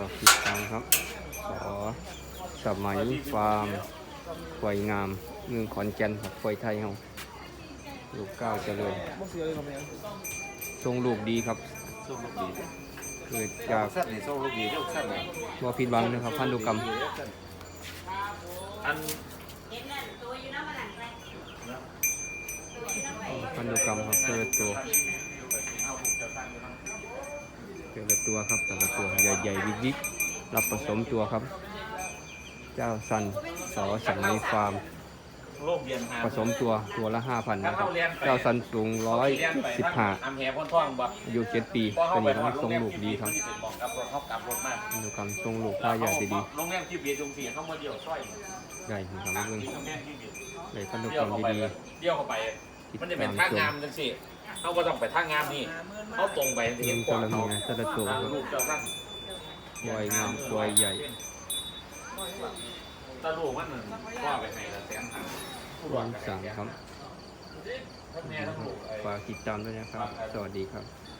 ก็ติดตามครับ ขอสมัยฟาร์มควายงามเมืองขอนแก่นครับควายไทยเฮาลูกเก้าเจริญบ่เลยทรงลูกดีครับส่งลูกดีเกิดจากสั้นนี่ส่งลูกดีลูกสั้นนี่บ่ผิดหวังนะครับพันธุกรรม อันพันธุกรรมครับแต่ละตัว แต่ละตัวครับแต่ละตัวใหญ่ๆบิ๊กๆรับผสมตัวครับ เจ้าสันสอสมัยฟาร์มโลกเรียนหาผสมตัวตัวละห้าพันนะครับเจ้าสันสูงร้อยสิบห้าอำแหพ้นท่องบ่อายุเจ็ดปีพอตัเข้าวไปนี้ฮอต้อดงโรทรงงแรมลูกดีครับที่เป็นบอกกับรถเขากลับรถมากพันธุกรรมทรงลูกท่าใหญ่ดีโรงแรมที่เบียดตรงสี่เขามาเดียวซอยๆใหญ่นะครับเพื่อนโรงแรมที่เบียดใหญ่พันธุเดีกยรวรมเข้าไปดีเดียวเข้าไปๆติดมันจะเป็ตานมทางชมงามจังสิ เขาบ่ต้องไปทางงามนี่เขาตรงไปจะเงิเห็นนกกว้างรเขาณีแต่ละตัวครับลูกเจ้าสั้นควายงามควายใหญ่ตาลูกมันนั่นว่าไปไหนละแสนหาวันสามครับทั้งแม่ทั้งลูกไอ้ฝากติดตามด้วยนะครับ สวัสดีครับเ